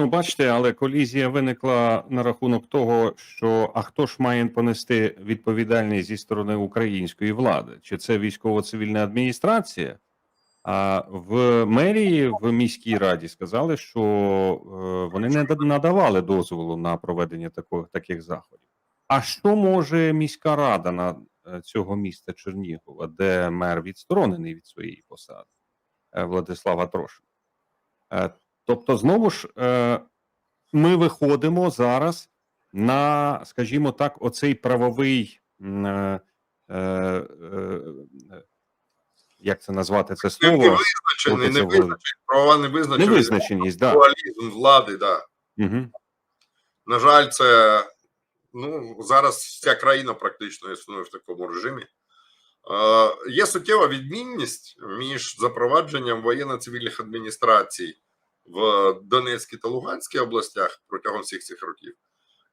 Ну, бачите, але колізія виникла на рахунок того, що а хто ж має понести відповідальність зі сторони української влади? Чи це військово-цивільна адміністрація? А в мерії в міській раді сказали, що е, вони не надавали дозволу на проведення такого, таких заходів. А що може міська рада на е, цього міста Чернігова, де мер відсторонений від своєї посади, е, Владислава Трошин? Тобто, знову ж е, ми виходимо зараз на, скажімо так, оцей правовий. е, е, як це назвати це слово? Невизначений, невизначений, правова невизначеність, Невизначеність, да. дуалізм влади, да. Угу. На жаль, це ну зараз вся країна практично існує в такому режимі. Е, є суттєва відмінність між запровадженням воєнно-цивільних адміністрацій в Донецькій та Луганській областях протягом всіх цих років,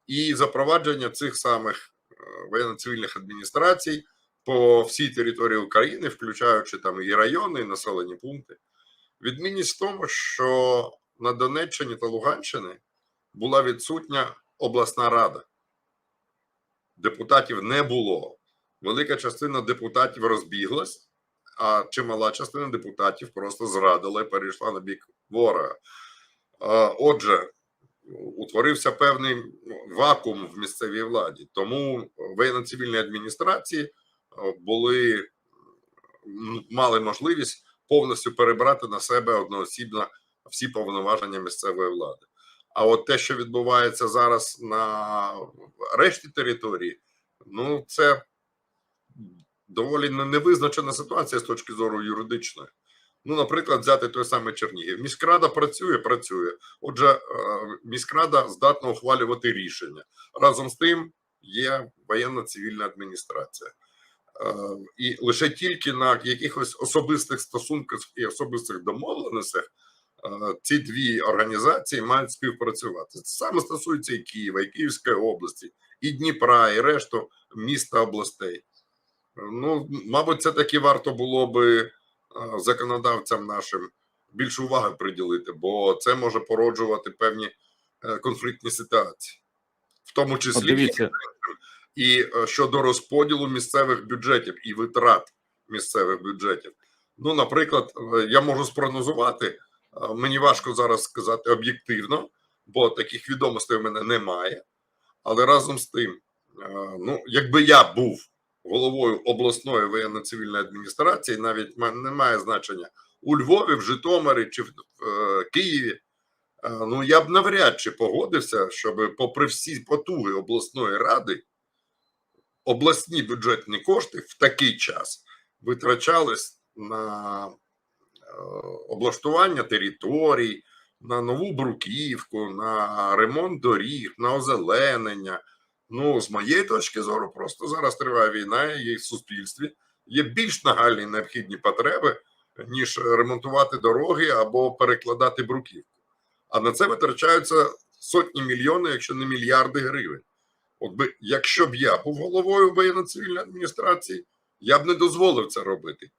і запровадження цих самих е, воєнно-цивільних адміністрацій по всій території України, включаючи там і райони, і населені пункти. Відмінність в тому, що на Донеччині та Луганщині була відсутня обласна рада. Депутатів не було. Велика частина депутатів розбіглась, а чимала частина депутатів просто зрадила і перейшла на бік ворога. Отже, утворився певний вакуум в місцевій владі. Тому воєнно-цивільні адміністрації е, були мали можливість повністю перебрати на себе одноосібно всі повноваження місцевої влади. А от те, що відбувається зараз на решті території, ну це доволі невизначена ситуація з точки зору юридичної. Ну, наприклад, взяти той самий Чернігів. Міськрада працює, працює. Отже, е, міськрада здатна ухвалювати рішення. Разом з тим є воєнно-цивільна адміністрація. Е, І лише тільки на якихось особистих стосунках і особистих домовленостях е, ці дві організації мають співпрацювати. Це саме стосується і Києва, і Київської області, і Дніпра, і решту міста областей. Ну, мабуть, це таки варто було би е, законодавцям нашим більше уваги приділити, бо це може породжувати певні е, конфліктні ситуації, в тому числі і е, щодо розподілу місцевих бюджетів і витрат місцевих бюджетів. Ну, наприклад, я можу спрогнозувати, мені важко зараз сказати об'єктивно, бо таких відомостей в мене немає. Але разом з тим, ну, якби я був головою обласної воєнно-цивільної адміністрації, навіть не має значення у Львові, в Житомирі чи в е, Києві. е, Ну, я б навряд чи погодився, щоб, попри всі потуги обласної ради, обласні бюджетні кошти в такий час витрачались на е, облаштування територій, на нову бруківку, на ремонт доріг, на озеленення. Ну, з моєї точки зору, просто зараз триває війна, і в суспільстві є більш нагальні необхідні потреби, ніж ремонтувати дороги або перекладати бруківку. А на це витрачаються сотні мільйонів, якщо не мільярди гривень. От би, якщо б я був головою воєнно-цивільної адміністрації, я б не дозволив це робити.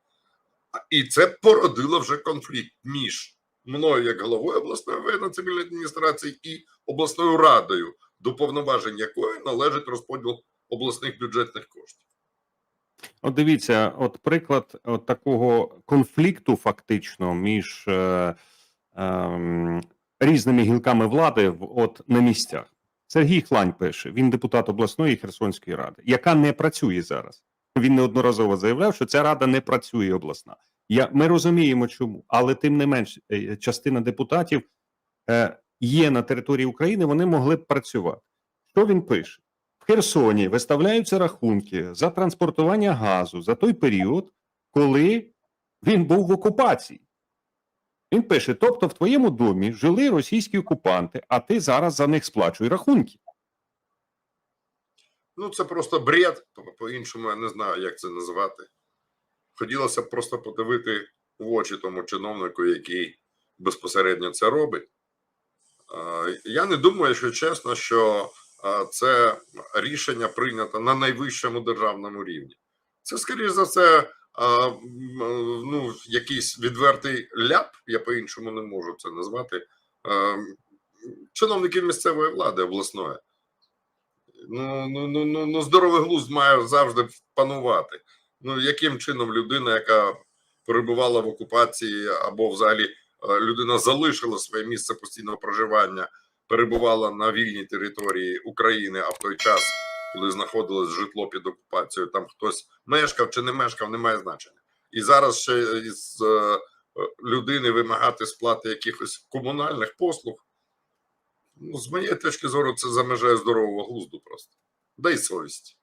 І це породило вже конфлікт між мною, як головою обласної воєнно-цивільної адміністрації, і обласною радою, до повноважень якої належить розподіл обласних бюджетних коштів. от дивіться, от приклад от такого конфлікту, фактично, між е, ем, різними гілками влади от на місцях. Сергій Хлань пише: він депутат обласної Херсонської ради, яка не працює зараз. Він неодноразово заявляв, що ця рада не працює обласна. Я, ми розуміємо, чому, але тим не менш, е, частина депутатів е, є на території України, вони могли б працювати. Що він пише? В Херсоні виставляються рахунки за транспортування газу за той період, коли він був в окупації. Він пише: тобто, в твоєму домі жили російські окупанти, а ти зараз за них сплачуй рахунки. Ну, це просто бред, по- по-іншому я не знаю, як це назвати. Хотілося б просто подивити в очі тому чиновнику, який безпосередньо це робить. Е, Я не думаю, що чесно, що е, це рішення прийнято на найвищому державному рівні. Це, скоріш за все, е, ну, якийсь відвертий ляп, я по-іншому не можу це назвати. чиновників місцевої влади обласної. Ну, ну, ну, ну, ну здоровий глузд має завжди панувати. Ну, яким чином людина, яка перебувала в окупації, або взагалі людина залишила своє місце постійного проживання, перебувала на вільній території України, а в той час, коли знаходилось житло під окупацією, там хтось мешкав чи не мешкав, не має значення. І зараз ще із е, е, людини вимагати сплати якихось комунальних послуг. Ну, з моєї точки зору, це за межею здорового глузду просто. Дай совість.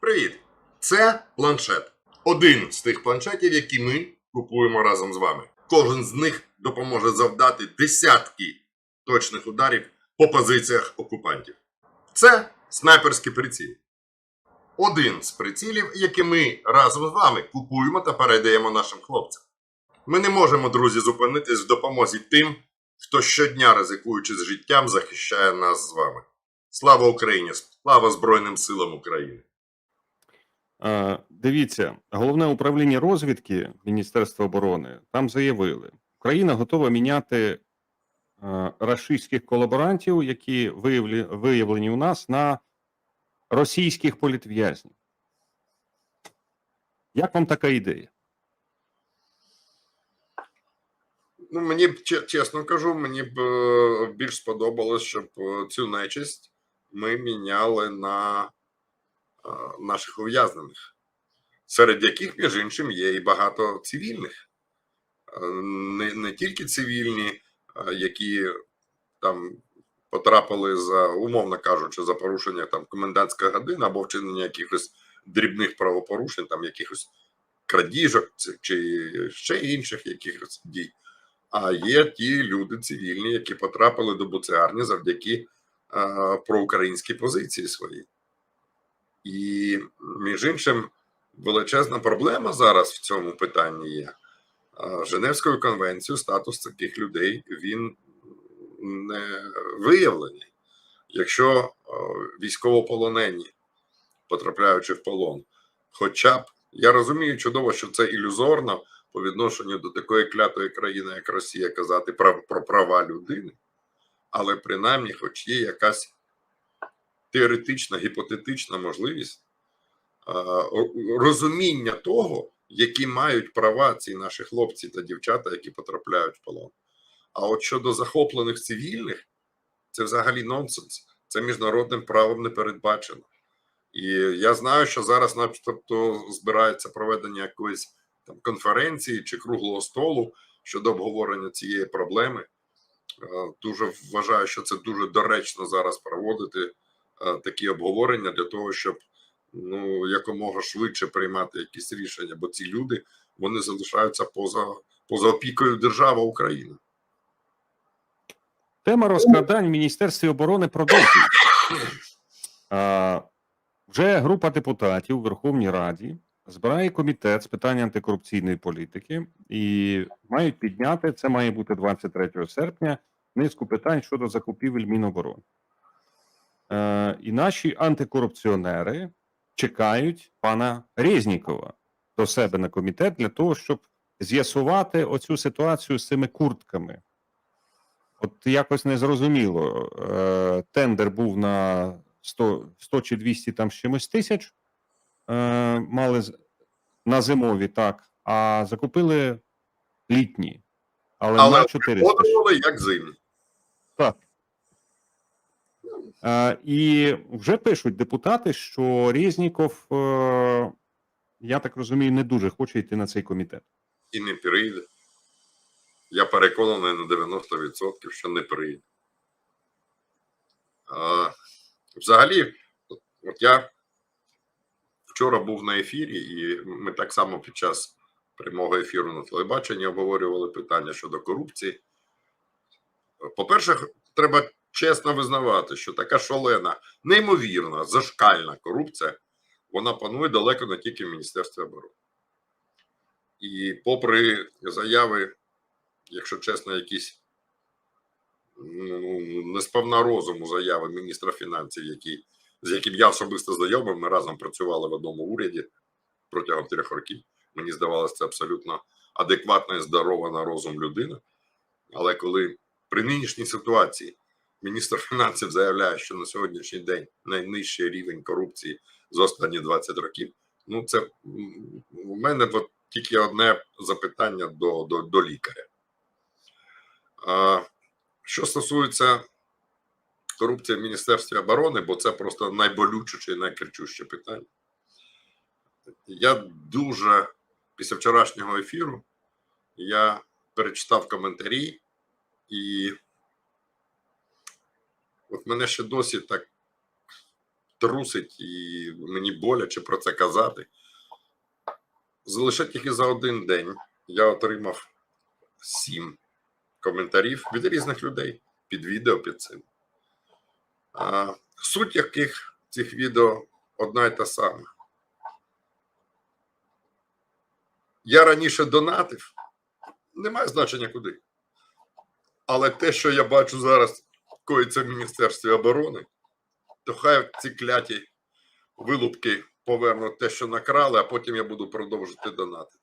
Привіт! Це планшет. Один з тих планшетів, які ми купуємо разом з вами. Кожен з них допоможе завдати десятки точних ударів по позиціях окупантів. Це снайперський приціл. Один з прицілів, які ми разом з вами купуємо та передаємо нашим хлопцям. Ми не можемо, друзі, зупинитись в допомозі тим, хто щодня, ризикуючи з життям, захищає нас з вами. Слава Україні! Слава Збройним силам України! Дивіться, головне управління розвідки Міністерства оборони там заявили, Україна готова міняти рашистських колаборантів, які виявлені у нас на російських політв'язнів. Як вам така ідея? Ну, мені б чесно кажу, мені б е, більш сподобалось, щоб е, цю нечисть ми міняли на наших ув'язнених, серед яких, між іншим, є і багато цивільних. Е, Не, не тільки цивільні, е, які там потрапили за, умовно кажучи, за порушення там комендантської години або вчинення якихось дрібних правопорушень, там якихось крадіжок чи ще інших якихось дій. А є ті люди цивільні, які потрапили до буцеарні завдяки а, проукраїнській позиції своїй. І, між іншим, величезна проблема зараз в цьому питанні є. Женевською конвенцією статус таких людей він не виявлений. Якщо військовополонені, потрапляючи в полон, хоча б я розумію чудово, що це ілюзорно по відношенню до такої клятої країни, як Росія, казати про, про права людини, але принаймні, хоч є якась теоретична, гіпотетична можливість розуміння того, які мають права ці наші хлопці та дівчата, які потрапляють в полон. А от щодо захоплених цивільних, це взагалі нонсенс. Це міжнародним правом не передбачено. І я знаю, що зараз, начебто, збирається проведення якоїсь там конференції чи круглого столу щодо обговорення цієї проблеми. Дуже вважаю, що це дуже доречно зараз проводити такі обговорення для того, щоб ну якомога швидше приймати якісь рішення, бо ці люди вони залишаються поза, поза опікою держави Україна. Тема розкрадань в Міністерстві оборони продовжується. Вже група депутатів у Верховній Раді збирає комітет з питань антикорупційної політики і мають підняти це має бути 23 серпня. Низку питань щодо закупівель Міноборони. Е, і наші антикорупціонери чекають пана Резнікова до себе на комітет для того, щоб з'ясувати оцю ситуацію з цими куртками. От якось незрозуміло. Е, тендер був на 100, 100 чи 200 там з чимось тисяч. Е, мали на зимові, так, а закупили літні. Але, Але на 400. Як зимні. Так. Е, і вже пишуть депутати, що Резніков, е, я так розумію, не дуже хоче йти на цей комітет. і не прийде. Я переконаний на 90%, що не прийде. А, взагалі, от я вчора був на ефірі, і ми так само під час прямого ефіру на телебаченні обговорювали питання щодо корупції. По-перше, треба чесно визнавати, що така шалена, неймовірна, зашкальна корупція, вона панує далеко не тільки в Міністерстві оборони. І попри заяви, якщо чесно, якісь ну, несповна розуму заяви міністра фінансів, який, з яким я особисто знайомий, ми разом працювали в одному уряді протягом трьох років. Мені здавалося, це абсолютно адекватна і здорова на розум людина. Але коли при нинішній ситуації міністр фінансів заявляє, що на сьогоднішній день найнижчий рівень корупції за останні 20 років. Ну, це у мене от тільки одне запитання до, до, до лікаря. А, що стосується корупції в Міністерстві оборони, бо це просто найболючіше і найкричуще питання. Я дуже після вчорашнього ефіру я перечитав коментарі, і от мене ще досі так трусить, і мені боляче про це казати. Залише тільки за один день я отримав сім коментарів від різних людей під відео під цим. А, суть яких цих відео одна і та сама. Я раніше донатив, немає значення куди. Але те, що я бачу зараз, коїться в Міністерстві оборони, то хай ці кляті вилупки повернуть те, що накрали, а потім я буду продовжувати донатити.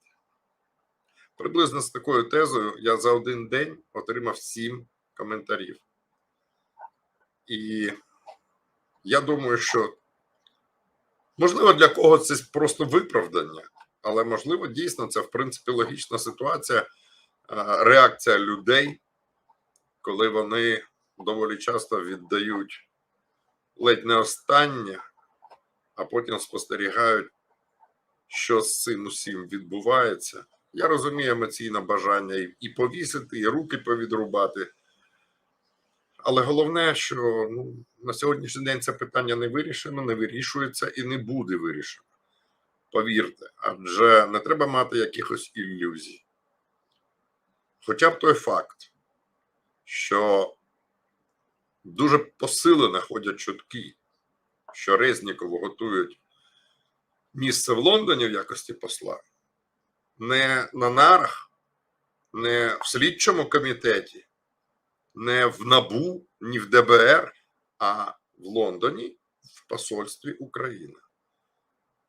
Приблизно з такою тезою я за один день отримав сім коментарів. І я думаю, що можливо для когось це просто виправдання, але можливо дійсно це в принципі логічна ситуація, реакція людей, коли вони доволі часто віддають ледь не останнє, а потім спостерігають, що з цим усім відбувається. Я розумію емоційне бажання і- повісити, і руки повідрубати. Але головне, що ну, на сьогоднішній день це питання не вирішено, не вирішується і не буде вирішено. Повірте, адже не треба мати якихось ілюзій. Хоча б той факт, що дуже посилено ходять чутки, що Резнікову готують місце в Лондоні в якості посла, не на нарах, не в слідчому комітеті, не в НАБУ, ні в ДБР, а в Лондоні в посольстві України.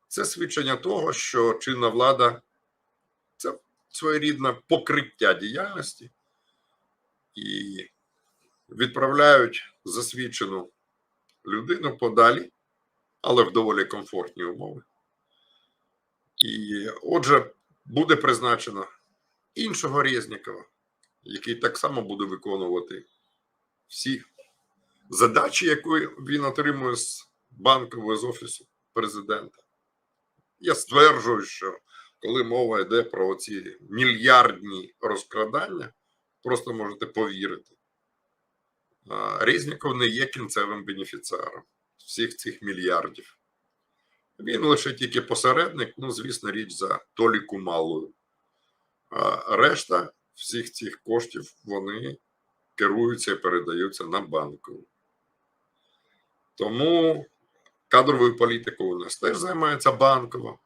Це свідчення того, що чинна влада це своєрідне покриття діяльності і відправляють засвідчену людину подалі, але в доволі комфортні умови. І отже, буде призначено іншого Резнікова, який так само буде виконувати всі задачі, які він отримує з банкового з офісу президента. Я стверджую, що коли мова йде про ці мільярдні розкрадання, просто можете повірити. А, Резніков не є кінцевим бенефіціаром всіх цих мільярдів. Він лише тільки посередник, ну, звісно, річ за Толіку Малою. А решта всіх цих коштів вони керуються і передаються на банку. Тому кадровою політикою у нас теж займається банкова.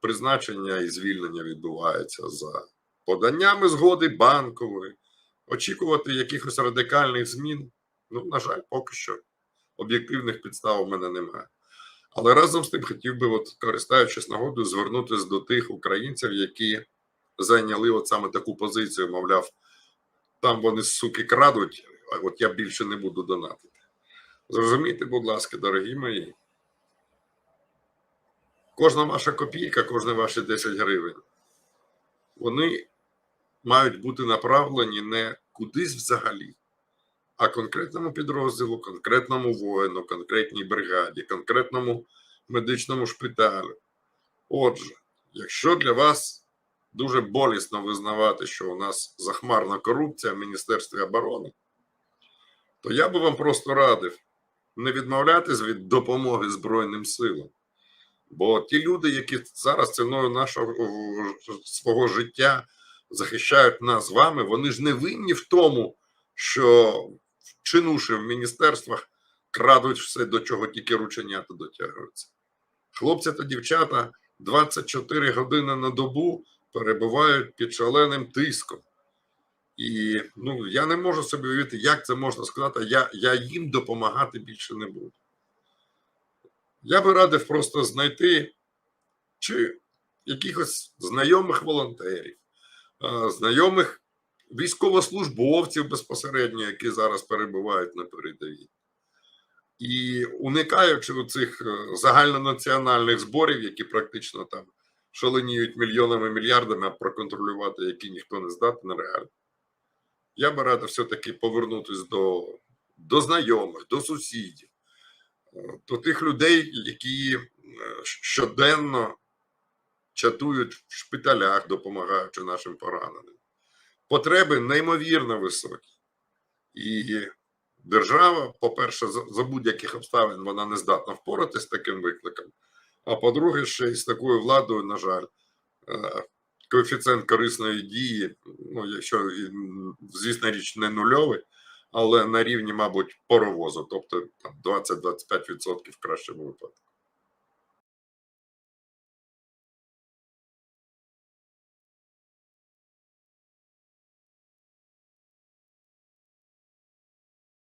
Призначення і звільнення відбувається за поданнями згоди банкової. Очікувати якихось радикальних змін, ну, на жаль, поки що об'єктивних підстав у мене немає. Але разом з тим хотів би, от, користуючись нагодою, звернутися до тих українців, які зайняли от саме таку позицію, мовляв, там вони суки крадуть, а от я більше не буду донатити. Зрозумійте, будь ласка, дорогі мої, кожна ваша копійка, кожне ваші 10 гривень, вони мають бути направлені не кудись взагалі, а конкретному підрозділу, конкретному воїну, конкретній бригаді, конкретному медичному шпиталю. Отже, якщо для вас дуже болісно визнавати, що у нас захмарна корупція в Міністерстві оборони, то я би вам просто радив не відмовлятись від допомоги Збройним силам. Бо ті люди, які зараз ціною нашого свого життя захищають нас з вами, вони ж не винні в тому, що чинуші в міністерствах крадуть все, до чого тільки рученята дотягуються. Хлопці та дівчата 24 години на добу перебувають під шаленим тиском. І ну, я не можу собі уявити, як це можна сказати, я, я їм допомагати більше не буду. Я би радив просто знайти чи якихось знайомих волонтерів, знайомих військовослужбовців безпосередньо, які зараз перебувають на передовій. І уникаючи цих загальнонаціональних зборів, які практично там шаленіють мільйонами мільярдами, а проконтролювати, які ніхто не здатний реально. Я би радив все-таки повернутися до, до знайомих, до сусідів, е, до тих людей, які е, щоденно чатують в шпиталях, допомагаючи нашим пораненим. Потреби неймовірно високі. І держава, по-перше, за, будь-яких обставин вона не здатна впоратися з таким викликом. А по-друге, ще й з такою владою, на жаль, е, коефіцієнт корисної дії, ну, якщо звісно річ, не нульовий, але на рівні, мабуть, паровозу, тобто 20-25% в кращому випадку.